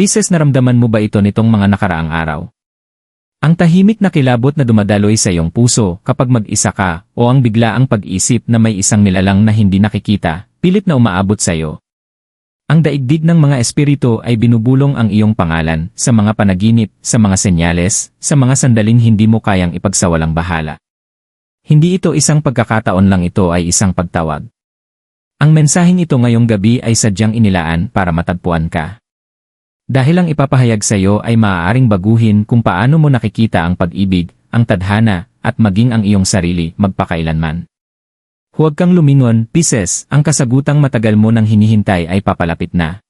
Pisces naramdaman mo ba ito nitong mga nakaraang araw? Ang tahimik na kilabot na dumadaloy sa iyong puso kapag mag-isa ka o ang biglaang pag-isip na may isang nilalang na hindi nakikita, pilit na umaabot sa iyo. Ang daigdig ng mga espiritu ay binubulong ang iyong pangalan sa mga panaginip, sa mga senyales, sa mga sandaling hindi mo kayang ipagsawalang bahala. Hindi ito isang pagkakataon lang ito ay isang pagtawag. Ang mensaheng ito ngayong gabi ay sadyang inilaan para matagpuan ka. Dahil ang ipapahayag sa iyo ay maaaring baguhin kung paano mo nakikita ang pag-ibig, ang tadhana, at maging ang iyong sarili magpakailanman. Huwag kang lumingon, Pisces, ang kasagutang matagal mo nang hinihintay ay papalapit na.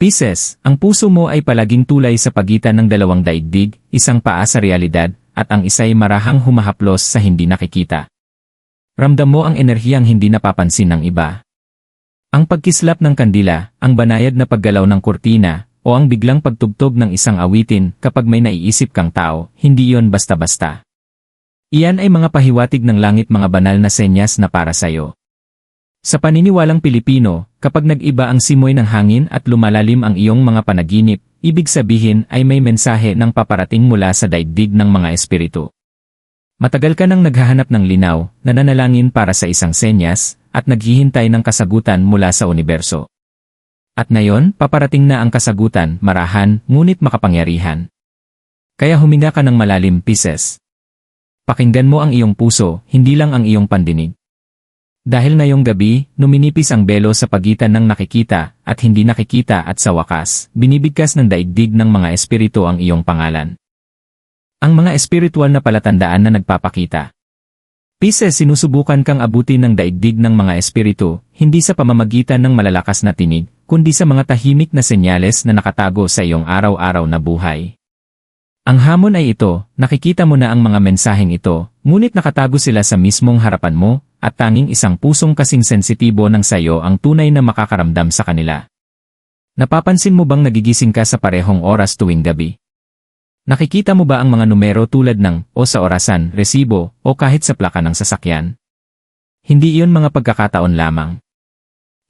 Pisces, ang puso mo ay palaging tulay sa pagitan ng dalawang daigdig, isang paa sa realidad, at ang isa'y marahang humahaplos sa hindi nakikita. Ramdam mo ang enerhiyang hindi napapansin ng iba. Ang pagkislap ng kandila, ang banayad na paggalaw ng kurtina, o ang biglang pagtugtog ng isang awitin kapag may naiisip kang tao, hindi yon basta-basta. Iyan ay mga pahiwatig ng langit mga banal na senyas na para sa'yo. Sa paniniwalang Pilipino, kapag nag-iba ang simoy ng hangin at lumalalim ang iyong mga panaginip, ibig sabihin ay may mensahe ng paparating mula sa daigdig ng mga espiritu. Matagal ka nang naghahanap ng linaw, nananalangin para sa isang senyas, at naghihintay ng kasagutan mula sa universo. At ngayon, paparating na ang kasagutan, marahan, ngunit makapangyarihan. Kaya huminga ka ng malalim, Pisces. Pakinggan mo ang iyong puso, hindi lang ang iyong pandinig. Dahil ngayong gabi, numinipis ang belo sa pagitan ng nakikita at hindi nakikita at sa wakas, binibigkas ng daigdig ng mga espiritu ang iyong pangalan. Ang mga espiritual na palatandaan na nagpapakita. Pisces sinusubukan kang abutin ng daigdig ng mga espiritu, hindi sa pamamagitan ng malalakas na tinig, kundi sa mga tahimik na senyales na nakatago sa iyong araw-araw na buhay. Ang hamon ay ito, nakikita mo na ang mga mensaheng ito, ngunit nakatago sila sa mismong harapan mo, at tanging isang pusong kasing sensitibo ng sayo ang tunay na makakaramdam sa kanila. Napapansin mo bang nagigising ka sa parehong oras tuwing gabi? Nakikita mo ba ang mga numero tulad ng o sa orasan, resibo, o kahit sa plaka ng sasakyan? Hindi iyon mga pagkakataon lamang.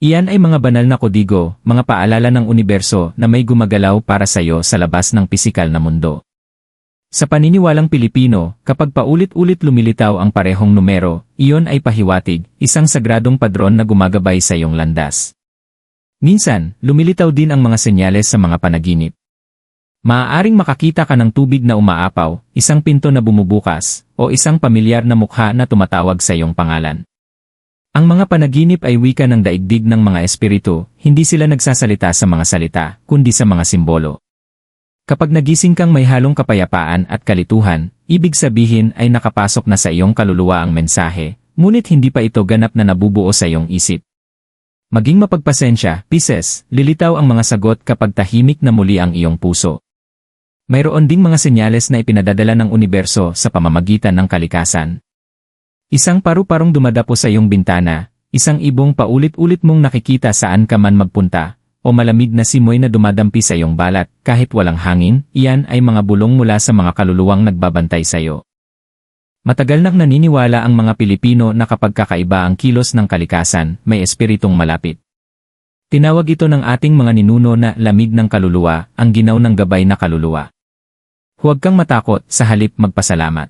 Iyan ay mga banal na kodigo, mga paalala ng universo na may gumagalaw para sa iyo sa labas ng pisikal na mundo. Sa paniniwalang Pilipino, kapag paulit-ulit lumilitaw ang parehong numero, iyon ay pahiwatig, isang sagradong padron na gumagabay sa iyong landas. Minsan, lumilitaw din ang mga senyales sa mga panaginip. Maaaring makakita ka ng tubig na umaapaw, isang pinto na bumubukas, o isang pamilyar na mukha na tumatawag sa iyong pangalan. Ang mga panaginip ay wika ng daigdig ng mga espiritu, hindi sila nagsasalita sa mga salita, kundi sa mga simbolo. Kapag nagising kang may halong kapayapaan at kalituhan, ibig sabihin ay nakapasok na sa iyong kaluluwa ang mensahe, ngunit hindi pa ito ganap na nabubuo sa iyong isip. Maging mapagpasensya, Pisces, lilitaw ang mga sagot kapag tahimik na muli ang iyong puso. Mayroon ding mga senyales na ipinadadala ng universo sa pamamagitan ng kalikasan. Isang paru-parong dumadapo sa iyong bintana, isang ibong paulit-ulit mong nakikita saan ka man magpunta, o malamig na simoy na dumadampi sa iyong balat, kahit walang hangin, iyan ay mga bulong mula sa mga kaluluwang nagbabantay sa iyo. Matagal nang naniniwala ang mga Pilipino na kapag kakaiba ang kilos ng kalikasan, may espiritong malapit. Tinawag ito ng ating mga ninuno na lamig ng kaluluwa, ang ginaw ng gabay na kaluluwa. Huwag kang matakot, sa halip magpasalamat.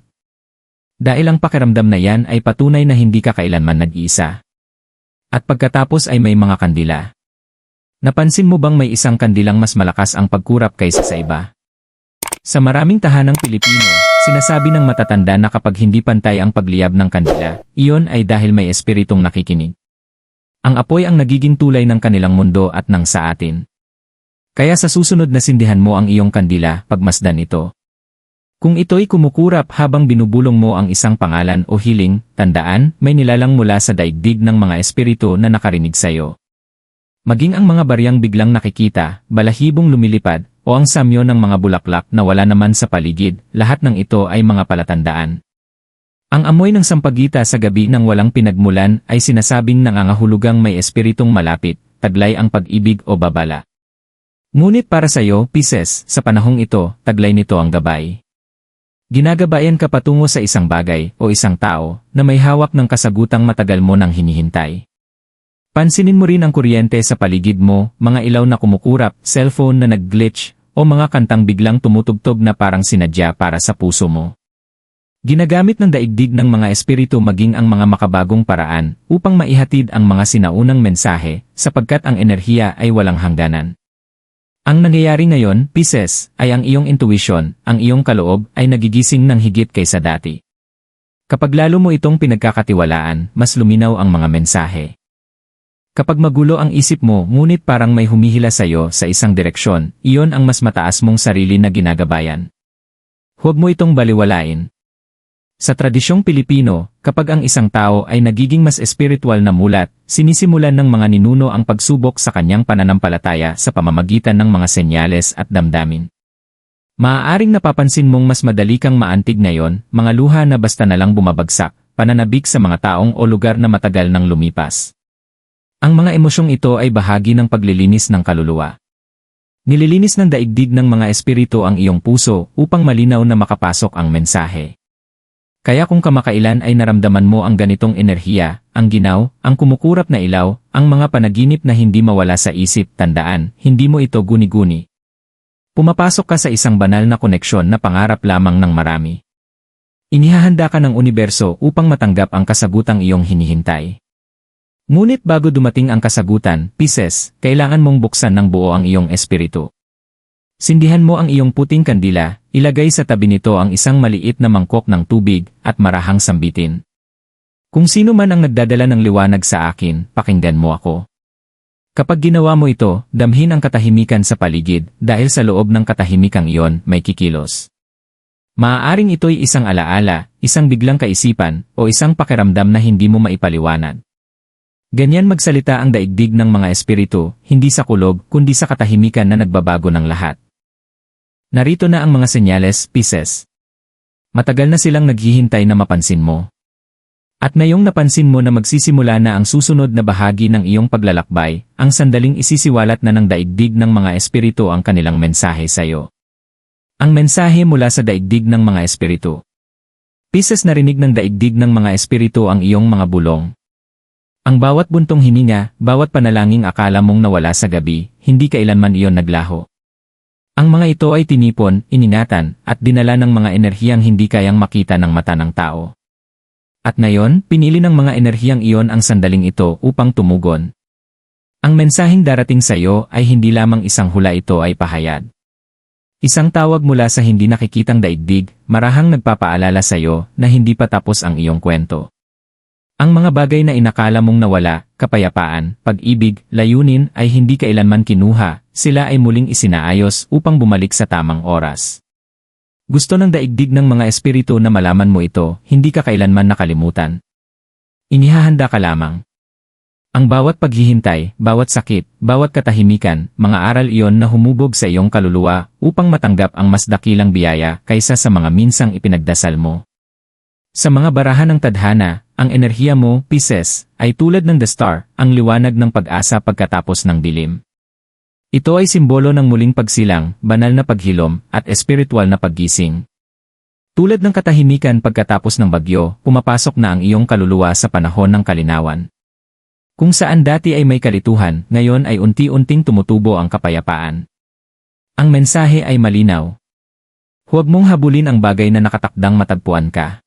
Dahil ang pakiramdam na yan ay patunay na hindi ka kailanman nag-iisa. At pagkatapos ay may mga kandila. Napansin mo bang may isang kandilang mas malakas ang pagkurap kaysa sa iba? Sa maraming tahanang Pilipino, sinasabi ng matatanda na kapag hindi pantay ang pagliyab ng kandila, iyon ay dahil may espiritong nakikinig. Ang apoy ang nagiging tulay ng kanilang mundo at ng sa atin. Kaya sa susunod na sindihan mo ang iyong kandila, pagmasdan ito. Kung ito'y kumukurap habang binubulong mo ang isang pangalan o hiling, tandaan, may nilalang mula sa daigdig ng mga espiritu na nakarinig sa iyo. Maging ang mga baryang biglang nakikita, balahibong lumilipad, o ang samyo ng mga bulaklak na wala naman sa paligid, lahat ng ito ay mga palatandaan. Ang amoy ng sampagita sa gabi ng walang pinagmulan ay sinasabing nangangahulugang may espiritong malapit, taglay ang pag-ibig o babala. Ngunit para sa iyo, Pisces, sa panahong ito, taglay nito ang gabay. Ginagabayan ka patungo sa isang bagay o isang tao na may hawak ng kasagutang matagal mo nang hinihintay. Pansinin mo rin ang kuryente sa paligid mo, mga ilaw na kumukurap, cellphone na nag-glitch, o mga kantang biglang tumutugtog na parang sinadya para sa puso mo. Ginagamit ng daigdig ng mga espiritu maging ang mga makabagong paraan upang maihatid ang mga sinaunang mensahe sapagkat ang enerhiya ay walang hangganan. Ang nangyayari ngayon, Pisces, ay ang iyong intuition, ang iyong kaloob ay nagigising ng higit kaysa dati. Kapag lalo mo itong pinagkakatiwalaan, mas luminaw ang mga mensahe. Kapag magulo ang isip mo ngunit parang may humihila sa iyo sa isang direksyon, iyon ang mas mataas mong sarili na ginagabayan. Huwag mo itong baliwalain. Sa tradisyong Pilipino, kapag ang isang tao ay nagiging mas espiritual na mulat, sinisimulan ng mga ninuno ang pagsubok sa kanyang pananampalataya sa pamamagitan ng mga senyales at damdamin. Maaaring napapansin mong mas madali kang maantig ngayon, mga luha na basta na lang bumabagsak, pananabik sa mga taong o lugar na matagal nang lumipas. Ang mga emosyong ito ay bahagi ng paglilinis ng kaluluwa. Nililinis ng daigdig ng mga espiritu ang iyong puso upang malinaw na makapasok ang mensahe. Kaya kung kamakailan ay naramdaman mo ang ganitong enerhiya, ang ginaw, ang kumukurap na ilaw, ang mga panaginip na hindi mawala sa isip, tandaan, hindi mo ito guni-guni. Pumapasok ka sa isang banal na koneksyon na pangarap lamang ng marami. Inihahanda ka ng universo upang matanggap ang kasagutang iyong hinihintay. Ngunit bago dumating ang kasagutan, Pisces, kailangan mong buksan ng buo ang iyong espiritu. Sindihan mo ang iyong puting kandila, ilagay sa tabi nito ang isang maliit na mangkok ng tubig at marahang sambitin. Kung sino man ang nagdadala ng liwanag sa akin, pakinggan mo ako. Kapag ginawa mo ito, damhin ang katahimikan sa paligid dahil sa loob ng katahimikang iyon may kikilos. Maaaring ito'y isang alaala, isang biglang kaisipan, o isang pakiramdam na hindi mo maipaliwanag. Ganyan magsalita ang daigdig ng mga espiritu, hindi sa kulog, kundi sa katahimikan na nagbabago ng lahat. Narito na ang mga senyales, Pisces. Matagal na silang naghihintay na mapansin mo. At ngayong napansin mo na magsisimula na ang susunod na bahagi ng iyong paglalakbay, ang sandaling isisiwalat na ng daigdig ng mga espiritu ang kanilang mensahe sa iyo. Ang mensahe mula sa daigdig ng mga espiritu. Pisces narinig ng daigdig ng mga espiritu ang iyong mga bulong. Ang bawat buntong hininga, bawat panalangin akala mong nawala sa gabi, hindi kailanman iyon naglaho. Ang mga ito ay tinipon, iningatan, at dinala ng mga enerhiyang hindi kayang makita ng mata ng tao. At ngayon, pinili ng mga enerhiyang iyon ang sandaling ito upang tumugon. Ang mensaheng darating sa iyo ay hindi lamang isang hula ito ay pahayag. Isang tawag mula sa hindi nakikitang daigdig, marahang nagpapaalala sa iyo na hindi pa tapos ang iyong kwento. Ang mga bagay na inakala mong nawala, kapayapaan, pag-ibig, layunin ay hindi kailanman kinuha, sila ay muling isinaayos upang bumalik sa tamang oras. Gusto ng daigdig ng mga espiritu na malaman mo ito, hindi ka kailanman nakalimutan. Inihahanda ka lamang. Ang bawat paghihintay, bawat sakit, bawat katahimikan, mga aral iyon na humubog sa iyong kaluluwa upang matanggap ang mas dakilang biyaya kaysa sa mga minsang ipinagdasal mo. Sa mga barahan ng tadhana, ang enerhiya mo, Pisces, ay tulad ng the star, ang liwanag ng pag-asa pagkatapos ng dilim. Ito ay simbolo ng muling pagsilang, banal na paghilom, at espiritual na paggising. Tulad ng katahimikan pagkatapos ng bagyo, pumapasok na ang iyong kaluluwa sa panahon ng kalinawan. Kung saan dati ay may kalituhan, ngayon ay unti-unting tumutubo ang kapayapaan. Ang mensahe ay malinaw. Huwag mong habulin ang bagay na nakatakdang matagpuan ka.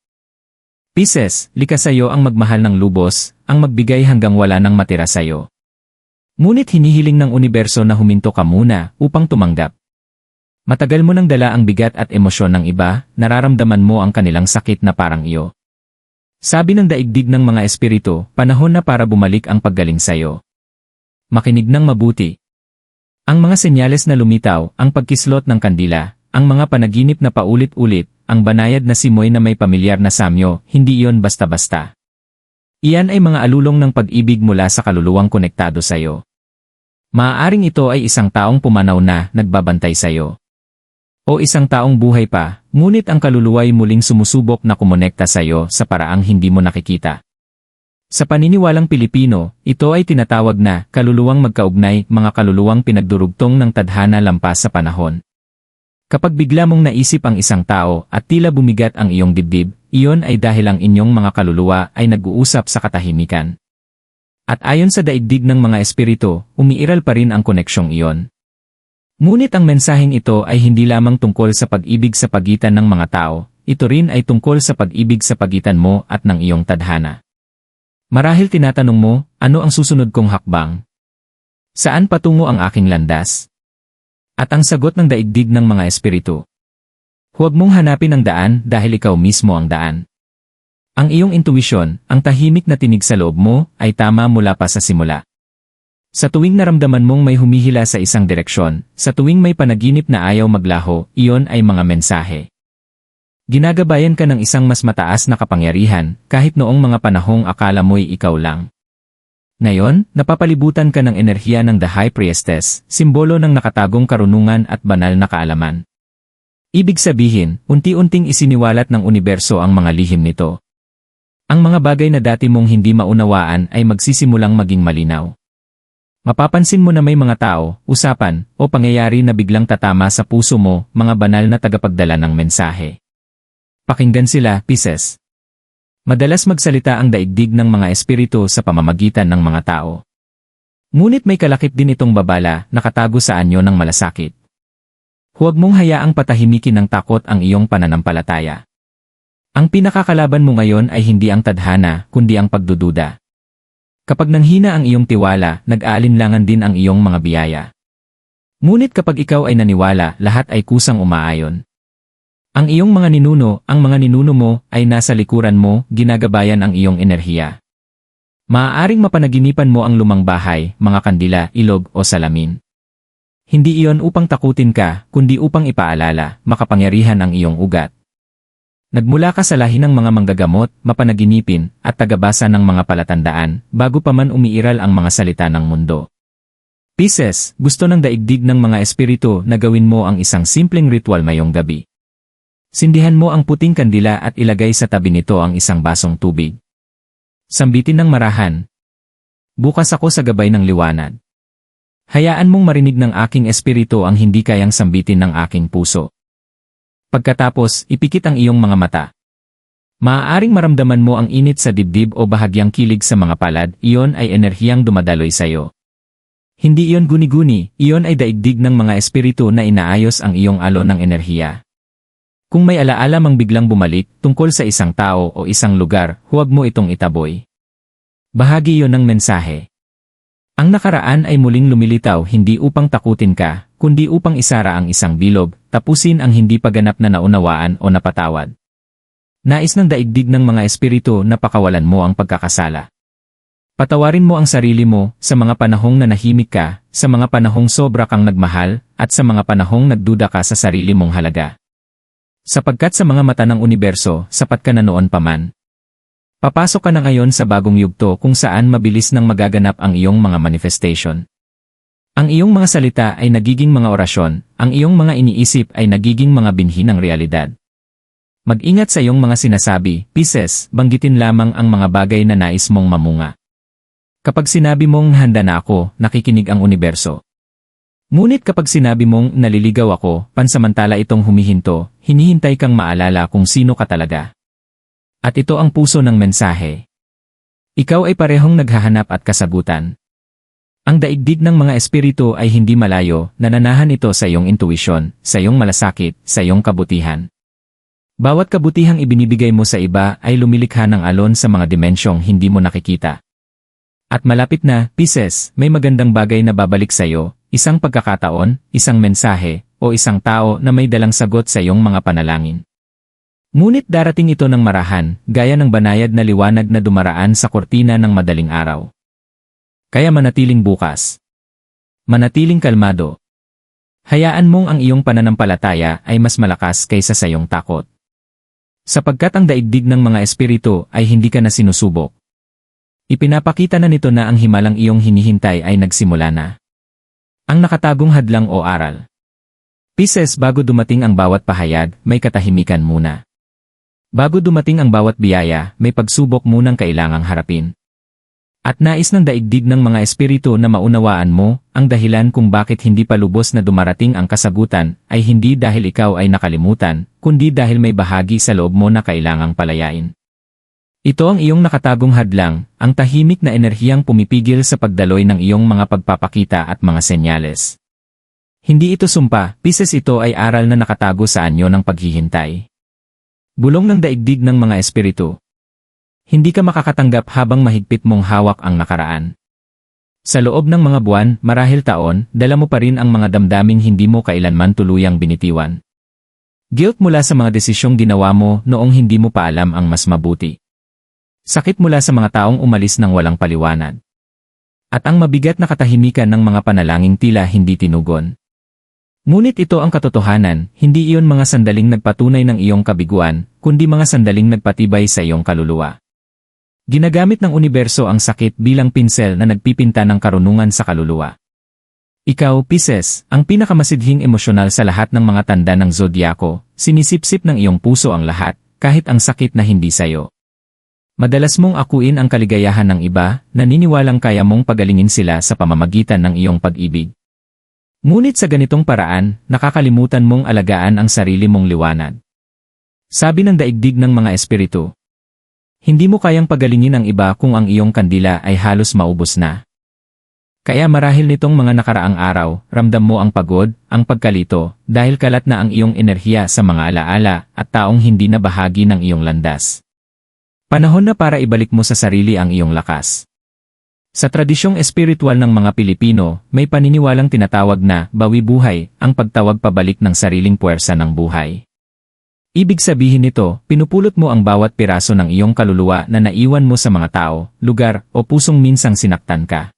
Pisces, likas sa'yo ang magmahal ng lubos, ang magbigay hanggang wala nang matira sa'yo. Ngunit hinihiling ng universo na huminto ka muna upang tumanggap. Matagal mo nang dala ang bigat at emosyon ng iba, nararamdaman mo ang kanilang sakit na parang iyo. Sabi ng daigdig ng mga espiritu, panahon na para bumalik ang paggaling sa'yo. Makinig ng mabuti. Ang mga senyales na lumitaw, ang pagkislot ng kandila, ang mga panaginip na paulit-ulit, ang banayad na simoy na may pamilyar na samyo, hindi iyon basta-basta. Iyan ay mga alulong ng pag-ibig mula sa kaluluwang konektado sa iyo. Maaaring ito ay isang taong pumanaw na nagbabantay sa iyo. O isang taong buhay pa, ngunit ang kaluluwa ay muling sumusubok na kumonekta sa iyo sa paraang hindi mo nakikita. Sa paniniwalang Pilipino, ito ay tinatawag na kaluluwang magkaugnay, mga kaluluwang pinagdurugtong ng tadhana lampas sa panahon. Kapag bigla mong naisip ang isang tao at tila bumigat ang iyong dibdib, iyon ay dahil ang inyong mga kaluluwa ay nag-uusap sa katahimikan. At ayon sa daigdig ng mga espiritu, umiiral pa rin ang koneksyong iyon. Ngunit ang mensaheng ito ay hindi lamang tungkol sa pag-ibig sa pagitan ng mga tao, ito rin ay tungkol sa pag-ibig sa pagitan mo at ng iyong tadhana. Marahil tinatanong mo, ano ang susunod kong hakbang? Saan patungo ang aking landas? At ang sagot ng daigdig ng mga espiritu. Huwag mong hanapin ang daan dahil ikaw mismo ang daan. Ang iyong intuisyon, ang tahimik na tinig sa loob mo, ay tama mula pa sa simula. Sa tuwing naramdaman mong may humihila sa isang direksyon, sa tuwing may panaginip na ayaw maglaho, iyon ay mga mensahe. Ginagabayan ka ng isang mas mataas na kapangyarihan, kahit noong mga panahong akala mo'y ikaw lang. Ngayon, napapalibutan ka ng enerhiya ng The High Priestess, simbolo ng nakatagong karunungan at banal na kaalaman. Ibig sabihin, unti-unting isiniwalat ng universo ang mga lihim nito. Ang mga bagay na dati mong hindi maunawaan ay magsisimulang maging malinaw. Mapapansin mo na may mga tao, usapan, o pangyayari na biglang tatama sa puso mo, mga banal na tagapagdala ng mensahe. Pakinggan sila, Pisces. Madalas magsalita ang daigdig ng mga espiritu sa pamamagitan ng mga tao. Ngunit may kalakip din itong babala, nakatago sa anyo ng malasakit. Huwag mong hayaang patahimikin ng takot ang iyong pananampalataya. Ang pinakakalaban mo ngayon ay hindi ang tadhana, kundi ang pagdududa. Kapag nanghina ang iyong tiwala, nag-aalinlangan din ang iyong mga biyaya. Ngunit kapag ikaw ay naniwala, lahat ay kusang umaayon. Ang iyong mga ninuno, ang mga ninuno mo, ay nasa likuran mo, ginagabayan ang iyong enerhiya. Maaaring mapanaginipan mo ang lumang bahay, mga kandila, ilog o salamin. Hindi iyon upang takutin ka, kundi upang ipaalala, makapangyarihan ang iyong ugat. Nagmula ka sa lahi ng mga manggagamot, mapanaginipin, at tagabasa ng mga palatandaan, bago pa man umiiral ang mga salita ng mundo. Pisces, gusto ng daigdig ng mga espiritu na gawin mo ang isang simpleng ritual mayong gabi. Sindihan mo ang puting kandila at ilagay sa tabi nito ang isang basong tubig. Sambitin ng marahan. Bukas ako sa gabay ng liwanag. Hayaan mong marinig ng aking espiritu ang hindi kayang sambitin ng aking puso. Pagkatapos, ipikit ang iyong mga mata. Maaaring maramdaman mo ang init sa dibdib o bahagyang kilig sa mga palad, iyon ay enerhiyang dumadaloy sa iyo. Hindi iyon guni-guni, iyon ay daigdig ng mga espiritu na inaayos ang iyong alon ng enerhiya. Kung may alaala mang biglang bumalik tungkol sa isang tao o isang lugar, huwag mo itong itaboy. Bahagi iyon ng mensahe. Ang nakaraan ay muling lumilitaw hindi upang takutin ka, kundi upang isara ang isang bilog, tapusin ang hindi paganap na naunawaan o napatawad. Nais ng daigdig ng mga espiritu na pakawalan mo ang pagkakasala. Patawarin mo ang sarili mo sa mga panahong nanahimik ka, sa mga panahong sobra kang nagmahal, at sa mga panahong nagduda ka sa sarili mong halaga. Sapagkat sa mga mata ng universo, sapat ka na noon pa man. Papasok ka na ngayon sa bagong yugto kung saan mabilis nang magaganap ang iyong mga manifestation. Ang iyong mga salita ay nagiging mga orasyon, ang iyong mga iniisip ay nagiging mga binhi ng realidad. Mag-ingat sa iyong mga sinasabi, Pisces, banggitin lamang ang mga bagay na nais mong mamunga. Kapag sinabi mong handa na ako, nakikinig ang universo. Ngunit kapag sinabi mong naliligaw ako, pansamantala itong humihinto, hinihintay kang maalala kung sino ka talaga. At ito ang puso ng mensahe. Ikaw ay parehong naghahanap at kasagutan. Ang daigdig ng mga espiritu ay hindi malayo, nananahan ito sa iyong intuisyon, sa iyong malasakit, sa iyong kabutihan. Bawat kabutihang ibinibigay mo sa iba ay lumilikha ng alon sa mga dimensyong hindi mo nakikita. At malapit na, Pisces, may magandang bagay na babalik sa iyo, isang pagkakataon, isang mensahe, o isang tao na may dalang sagot sa iyong mga panalangin. Ngunit darating ito ng marahan, gaya ng banayad na liwanag na dumaraan sa kortina ng madaling araw. Kaya manatiling bukas. Manatiling kalmado. Hayaan mong ang iyong pananampalataya ay mas malakas kaysa sa iyong takot. Sapagkat ang daigdig ng mga espiritu ay hindi ka na sinusubok. Ipinapakita na nito na ang himalang iyong hinihintay ay nagsimula na. Ang nakatagong hadlang o aral. Pisces bago dumating ang bawat pahayag, may katahimikan muna. Bago dumating ang bawat biyaya, may pagsubok munang kailangang harapin. At nais ng daigdig ng mga espiritu na maunawaan mo, ang dahilan kung bakit hindi pa lubos na dumarating ang kasagutan ay hindi dahil ikaw ay nakalimutan, kundi dahil may bahagi sa loob mo na kailangang palayain. Ito ang iyong nakatagong hadlang, ang tahimik na enerhiyang pumipigil sa pagdaloy ng iyong mga pagpapakita at mga senyales. Hindi ito sumpa, Pisces ito ay aral na nakatago sa anyo ng paghihintay. Bulong ng daigdig ng mga espiritu. Hindi ka makakatanggap habang mahigpit mong hawak ang nakaraan. Sa loob ng mga buwan, marahil taon, dala mo pa rin ang mga damdaming hindi mo kailanman tuluyang binitiwan. Guilt mula sa mga desisyong ginawa mo noong hindi mo pa alam ang mas mabuti. Sakit mula sa mga taong umalis ng walang paliwanag. At ang mabigat na katahimikan ng mga panalangin tila hindi tinugon. Ngunit ito ang katotohanan, hindi iyon mga sandaling nagpatunay ng iyong kabiguan, kundi mga sandaling nagpatibay sa iyong kaluluwa. Ginagamit ng universo ang sakit bilang pinsel na nagpipinta ng karunungan sa kaluluwa. Ikaw, Pisces, ang pinakamasidhing emosyonal sa lahat ng mga tanda ng zodyako, sinisipsip ng iyong puso ang lahat, kahit ang sakit na hindi sayo. Madalas mong akuin ang kaligayahan ng iba, naniniwalang kaya mong pagalingin sila sa pamamagitan ng iyong pag-ibig. Ngunit sa ganitong paraan, nakakalimutan mong alagaan ang sarili mong liwanag. Sabi ng daigdig ng mga espiritu, hindi mo kayang pagalingin ang iba kung ang iyong kandila ay halos maubos na. Kaya marahil nitong mga nakaraang araw, ramdam mo ang pagod, ang pagkalito, dahil kalat na ang iyong enerhiya sa mga alaala at taong hindi na bahagi ng iyong landas. Panahon na para ibalik mo sa sarili ang iyong lakas. Sa tradisyong espiritual ng mga Pilipino, may paniniwalang tinatawag na bawi buhay, ang pagtawag pabalik ng sariling puwersa ng buhay. Ibig sabihin nito, pinupulot mo ang bawat piraso ng iyong kaluluwa na naiwan mo sa mga tao, lugar, o pusong minsang sinaktan ka.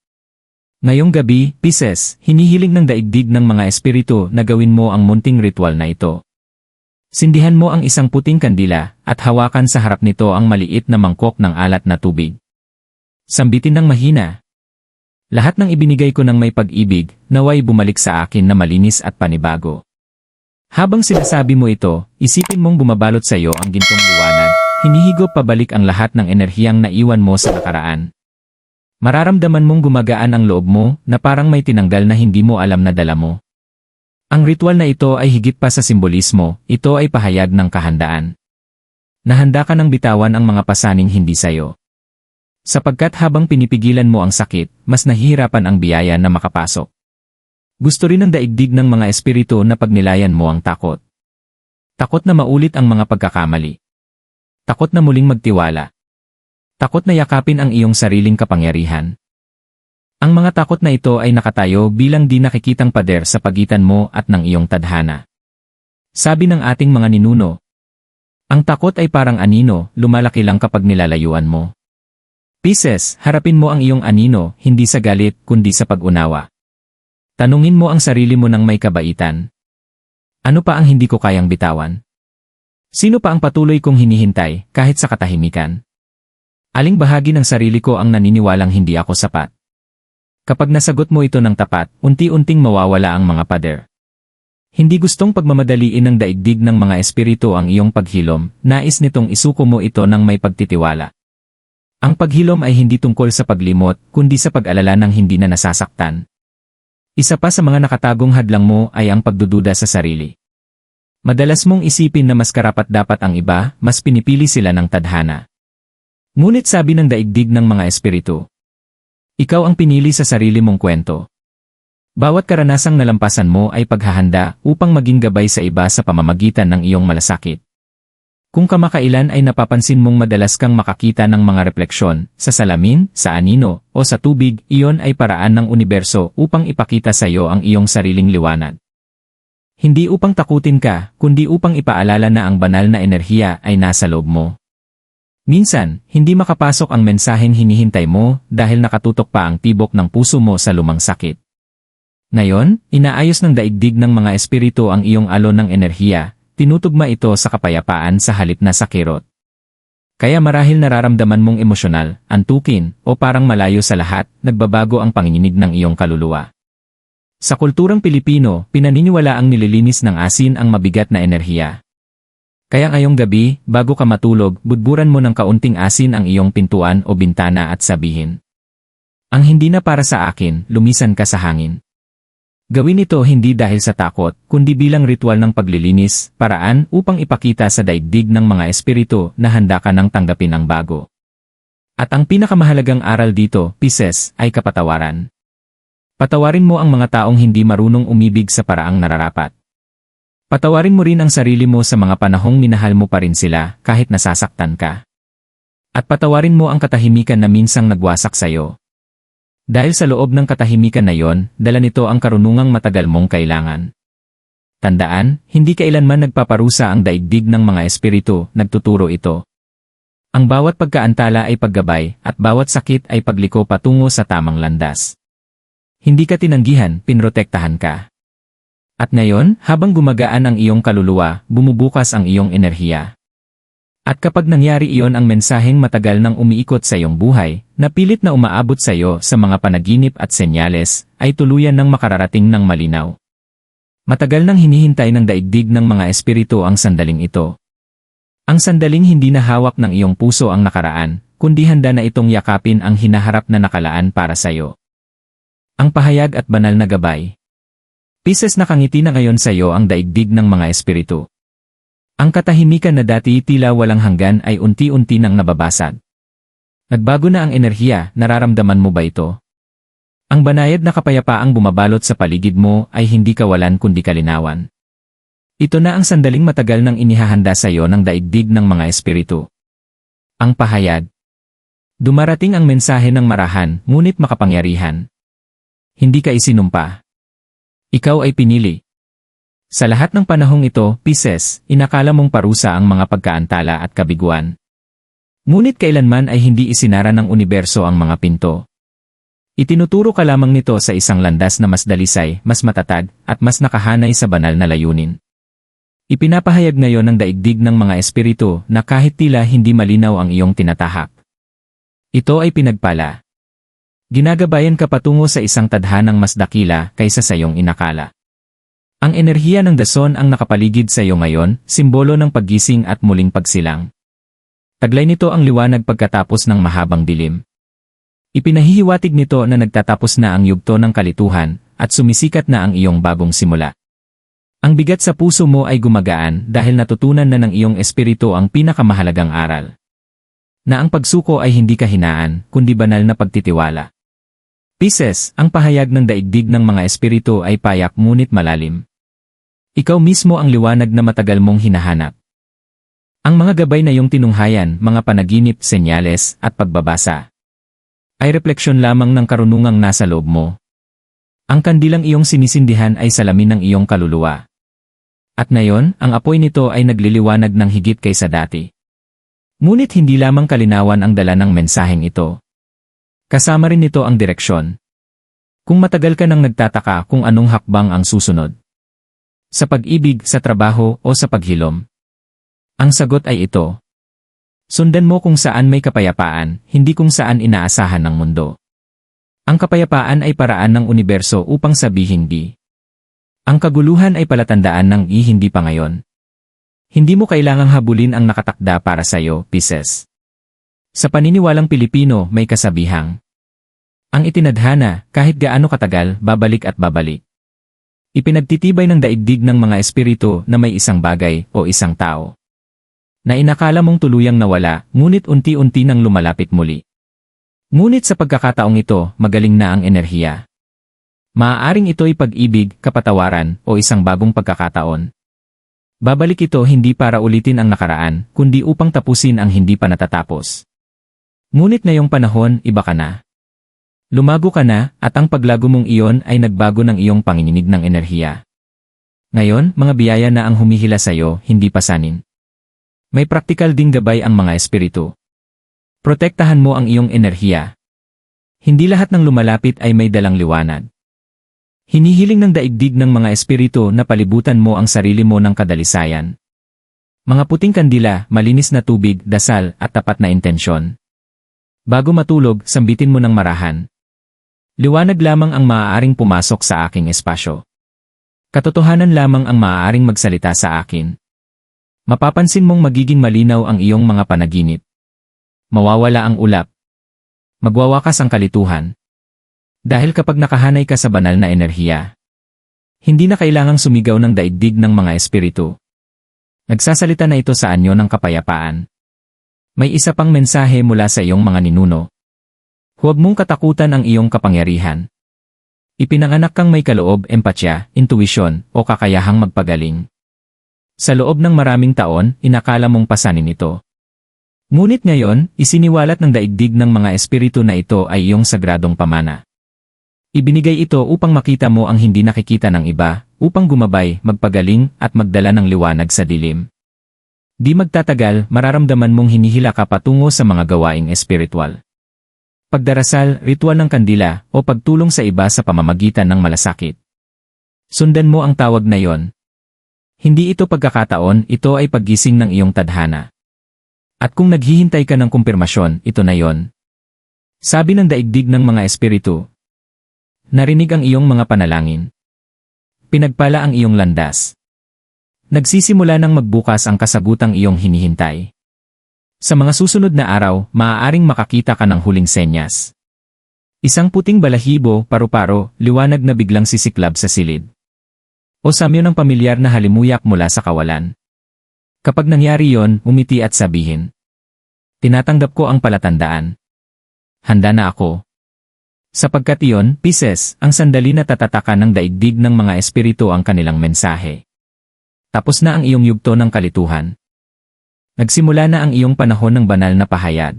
Ngayong gabi, Pisces, hinihiling ng daigdig ng mga espiritu na gawin mo ang munting ritual na ito. Sindihan mo ang isang puting kandila, at hawakan sa harap nito ang maliit na mangkok ng alat na tubig. Sambitin ng mahina. Lahat ng ibinigay ko ng may pag-ibig, naway bumalik sa akin na malinis at panibago. Habang sinasabi mo ito, isipin mong bumabalot sa iyo ang gintong liwanag, hinihigop pabalik ang lahat ng enerhiyang naiwan mo sa nakaraan. Mararamdaman mong gumagaan ang loob mo na parang may tinanggal na hindi mo alam na dala mo. Ang ritual na ito ay higit pa sa simbolismo, ito ay pahayag ng kahandaan. Nahanda ka ng bitawan ang mga pasaning hindi sayo. Sapagkat habang pinipigilan mo ang sakit, mas nahihirapan ang biyaya na makapasok. Gusto rin ng daigdig ng mga espiritu na pagnilayan mo ang takot. Takot na maulit ang mga pagkakamali. Takot na muling magtiwala. Takot na yakapin ang iyong sariling kapangyarihan. Ang mga takot na ito ay nakatayo bilang di nakikitang pader sa pagitan mo at ng iyong tadhana. Sabi ng ating mga ninuno, ang takot ay parang anino, lumalaki lang kapag nilalayuan mo. Pisces, harapin mo ang iyong anino, hindi sa galit, kundi sa pag-unawa. Tanungin mo ang sarili mo ng may kabaitan. Ano pa ang hindi ko kayang bitawan? Sino pa ang patuloy kong hinihintay, kahit sa katahimikan? Aling bahagi ng sarili ko ang naniniwalang hindi ako sapat? Kapag nasagot mo ito ng tapat, unti-unting mawawala ang mga pader. Hindi gustong pagmamadaliin ng daigdig ng mga espiritu ang iyong paghilom, nais nitong isuko mo ito ng may pagtitiwala. Ang paghilom ay hindi tungkol sa paglimot, kundi sa pag-alala ng hindi na nasasaktan. Isa pa sa mga nakatagong hadlang mo ay ang pagdududa sa sarili. Madalas mong isipin na mas karapat dapat ang iba, mas pinipili sila ng tadhana. Ngunit sabi ng daigdig ng mga espiritu, ikaw ang pinili sa sarili mong kwento. Bawat karanasang nalampasan mo ay paghahanda upang maging gabay sa iba sa pamamagitan ng iyong malasakit. Kung kamakailan ay napapansin mong madalas kang makakita ng mga refleksyon sa salamin, sa anino, o sa tubig, iyon ay paraan ng universo upang ipakita sa iyo ang iyong sariling liwanag. Hindi upang takutin ka, kundi upang ipaalala na ang banal na enerhiya ay nasa loob mo. Minsan, hindi makapasok ang mensaheng hinihintay mo dahil nakatutok pa ang tibok ng puso mo sa lumang sakit. Ngayon, inaayos ng daigdig ng mga espiritu ang iyong alon ng enerhiya, tinutugma ito sa kapayapaan sa halip na sa kirot. Kaya marahil nararamdaman mong emosyonal, antukin, o parang malayo sa lahat, nagbabago ang panginginig ng iyong kaluluwa. Sa kulturang Pilipino, pinaniniwala ang nililinis ng asin ang mabigat na enerhiya. Kaya ngayong gabi, bago ka matulog, budburan mo ng kaunting asin ang iyong pintuan o bintana at sabihin. Ang hindi na para sa akin, lumisan ka sa hangin. Gawin ito hindi dahil sa takot, kundi bilang ritual ng paglilinis, paraan upang ipakita sa daigdig ng mga espiritu na handa ka ng tanggapin ang bago. At ang pinakamahalagang aral dito, Pisces, ay kapatawaran. Patawarin mo ang mga taong hindi marunong umibig sa paraang nararapat. Patawarin mo rin ang sarili mo sa mga panahong minahal mo pa rin sila kahit nasasaktan ka. At patawarin mo ang katahimikan na minsang nagwasak sa'yo. Dahil sa loob ng katahimikan na yon, dala nito ang karunungang matagal mong kailangan. Tandaan, hindi kailanman nagpaparusa ang daigdig ng mga espiritu, nagtuturo ito. Ang bawat pagkaantala ay paggabay, at bawat sakit ay pagliko patungo sa tamang landas. Hindi ka tinanggihan, pinrotektahan ka. At ngayon, habang gumagaan ang iyong kaluluwa, bumubukas ang iyong enerhiya. At kapag nangyari iyon ang mensaheng matagal nang umiikot sa iyong buhay, na pilit na umaabot sa iyo sa mga panaginip at senyales, ay tuluyan ng makararating ng malinaw. Matagal nang hinihintay ng daigdig ng mga espiritu ang sandaling ito. Ang sandaling hindi na hawak ng iyong puso ang nakaraan, kundi handa na itong yakapin ang hinaharap na nakalaan para sa iyo. Ang pahayag at banal na gabay. Pisces nakangiti na ngayon sa iyo ang daigdig ng mga espiritu. Ang katahimikan na dati tila walang hanggan ay unti-unti nang nababasag. Nagbago na ang enerhiya, nararamdaman mo ba ito? Ang banayad na kapayapaang bumabalot sa paligid mo ay hindi kawalan kundi kalinawan. Ito na ang sandaling matagal nang inihahanda sa iyo ng daigdig ng mga espiritu. Ang pahayag. Dumarating ang mensahe ng marahan, ngunit makapangyarihan. Hindi ka isinumpa. Ikaw ay pinili. Sa lahat ng panahong ito, Pisces, inakala mong parusa ang mga pagkaantala at kabiguan. Ngunit kailanman ay hindi isinara ng universo ang mga pinto. Itinuturo ka lamang nito sa isang landas na mas dalisay, mas matatag, at mas nakahanay sa banal na layunin. Ipinapahayag ngayon ng daigdig ng mga espiritu na kahit tila hindi malinaw ang iyong tinatahak. Ito ay pinagpala. Ginagabayan ka patungo sa isang tadhanang mas dakila kaysa sa iyong inakala. Ang enerhiya ng dason ang nakapaligid sa iyo ngayon, simbolo ng paggising at muling pagsilang. Taglay nito ang liwanag pagkatapos ng mahabang dilim. Ipinahihiwatig nito na nagtatapos na ang yugto ng kalituhan at sumisikat na ang iyong bagong simula. Ang bigat sa puso mo ay gumagaan dahil natutunan na ng iyong espiritu ang pinakamahalagang aral. Na ang pagsuko ay hindi kahinaan, kundi banal na pagtitiwala. Pisces, ang pahayag ng daigdig ng mga espiritu ay payak ngunit malalim. Ikaw mismo ang liwanag na matagal mong hinahanap. Ang mga gabay na iyong tinunghayan, mga panaginip, senyales, at pagbabasa, ay refleksyon lamang ng karunungang nasa loob mo. Ang kandilang iyong sinisindihan ay salamin ng iyong kaluluwa. At ngayon, ang apoy nito ay nagliliwanag ng higit kaysa dati. Ngunit hindi lamang kalinawan ang dala ng mensaheng ito. Kasama rin nito ang direksyon. Kung matagal ka nang nagtataka kung anong hakbang ang susunod. Sa pag-ibig, sa trabaho, o sa paghilom. Ang sagot ay ito. Sundan mo kung saan may kapayapaan, hindi kung saan inaasahan ng mundo. Ang kapayapaan ay paraan ng universo upang sabihin di. Ang kaguluhan ay palatandaan ng i hindi pa ngayon. Hindi mo kailangang habulin ang nakatakda para sa iyo, Pisces. Sa paniniwalang Pilipino, may kasabihang. Ang itinadhana, kahit gaano katagal, babalik at babalik. Ipinagtitibay ng daigdig ng mga espiritu na may isang bagay o isang tao na inakala mong tuluyang nawala, ngunit unti-unti nang lumalapit muli. Ngunit sa pagkakataong ito, magaling na ang enerhiya. Maaaring ito'y pag-ibig, kapatawaran, o isang bagong pagkakataon. Babalik ito hindi para ulitin ang nakaraan, kundi upang tapusin ang hindi pa natatapos. Ngunit ngayong panahon, iba ka na. Lumago ka na, at ang paglago mong iyon ay nagbago ng iyong panginginig ng enerhiya. Ngayon, mga biyaya na ang humihila sa iyo, hindi pasanin. May praktikal ding gabay ang mga espiritu. Protektahan mo ang iyong enerhiya. Hindi lahat ng lumalapit ay may dalang liwanag. Hinihiling ng daigdig ng mga espiritu na palibutan mo ang sarili mo ng kadalisayan. Mga puting kandila, malinis na tubig, dasal, at tapat na intensyon. Bago matulog, sambitin mo ng marahan. Liwanag lamang ang maaaring pumasok sa aking espasyo. Katotohanan lamang ang maaaring magsalita sa akin. Mapapansin mong magiging malinaw ang iyong mga panaginip. Mawawala ang ulap. Magwawakas ang kalituhan. Dahil kapag nakahanay ka sa banal na enerhiya, hindi na kailangang sumigaw ng daigdig ng mga espiritu. Nagsasalita na ito sa anyo ng kapayapaan. May isa pang mensahe mula sa iyong mga ninuno. Huwag mong katakutan ang iyong kapangyarihan. Ipinanganak kang may kaloob, empatya, intuisyon, o kakayahang magpagaling. Sa loob ng maraming taon, inakala mong pasanin ito. Ngunit ngayon, isiniwalat ng daigdig ng mga espiritu na ito ay iyong sagradong pamana. Ibinigay ito upang makita mo ang hindi nakikita ng iba, upang gumabay, magpagaling, at magdala ng liwanag sa dilim. Di magtatagal, mararamdaman mong hinihila ka patungo sa mga gawaing espiritual. Pagdarasal, ritual ng kandila, o pagtulong sa iba sa pamamagitan ng malasakit. Sundan mo ang tawag na yon. Hindi ito pagkakataon, ito ay paggising ng iyong tadhana. At kung naghihintay ka ng kumpirmasyon, ito na yon. Sabi ng daigdig ng mga espiritu. Narinig ang iyong mga panalangin. Pinagpala ang iyong landas. Nagsisimula ng magbukas ang kasagutang iyong hinihintay. Sa mga susunod na araw, maaaring makakita ka ng huling senyas. Isang puting balahibo, paru-paro, liwanag na biglang sisiklab sa silid. O samyo ng pamilyar na halimuyak mula sa kawalan. Kapag nangyari yon, umiti at sabihin. Tinatanggap ko ang palatandaan. Handa na ako. Sapagkat iyon, Pisces, ang sandali na tatatakan ng daigdig ng mga espiritu ang kanilang mensahe. Tapos na ang iyong yugto ng kalituhan. Nagsimula na ang iyong panahon ng banal na pahayag.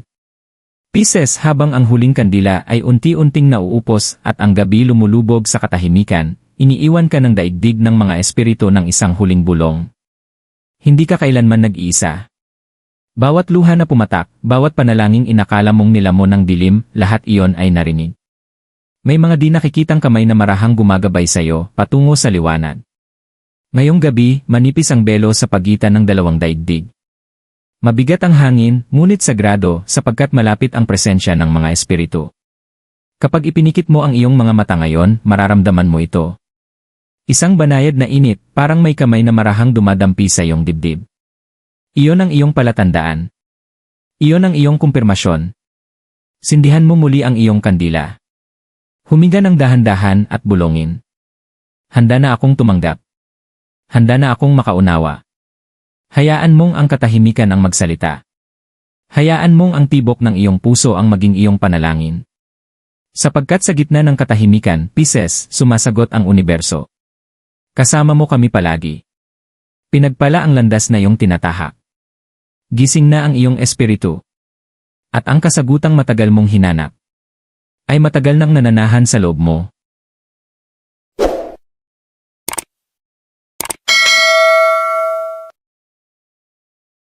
Pisces habang ang huling kandila ay unti-unting nauupos at ang gabi lumulubog sa katahimikan, iniiwan ka ng daigdig ng mga espiritu ng isang huling bulong. Hindi ka kailanman nag-iisa. Bawat luha na pumatak, bawat panalangin inakala mong nilamon ng dilim, lahat iyon ay narinig. May mga di nakikitang kamay na marahang gumagabay sa iyo, patungo sa liwanag. Ngayong gabi, manipis ang belo sa pagitan ng dalawang daigdig. Mabigat ang hangin, ngunit sagrado sapagkat malapit ang presensya ng mga espiritu. Kapag ipinikit mo ang iyong mga mata ngayon, mararamdaman mo ito. Isang banayad na init, parang may kamay na marahang dumadampi sa iyong dibdib. Iyon ang iyong palatandaan. Iyon ang iyong kumpirmasyon. Sindihan mo muli ang iyong kandila. Huminga ng dahan-dahan at bulongin. Handa na akong tumanggap. Handa na akong makaunawa. Hayaan mong ang katahimikan ang magsalita. Hayaan mong ang tibok ng iyong puso ang maging iyong panalangin. Sapagkat sa gitna ng katahimikan, Pisces, sumasagot ang universo. Kasama mo kami palagi. Pinagpala ang landas na iyong tinatahak. Gising na ang iyong espiritu. At ang kasagutang matagal mong hinanap. Ay matagal nang nananahan sa loob mo.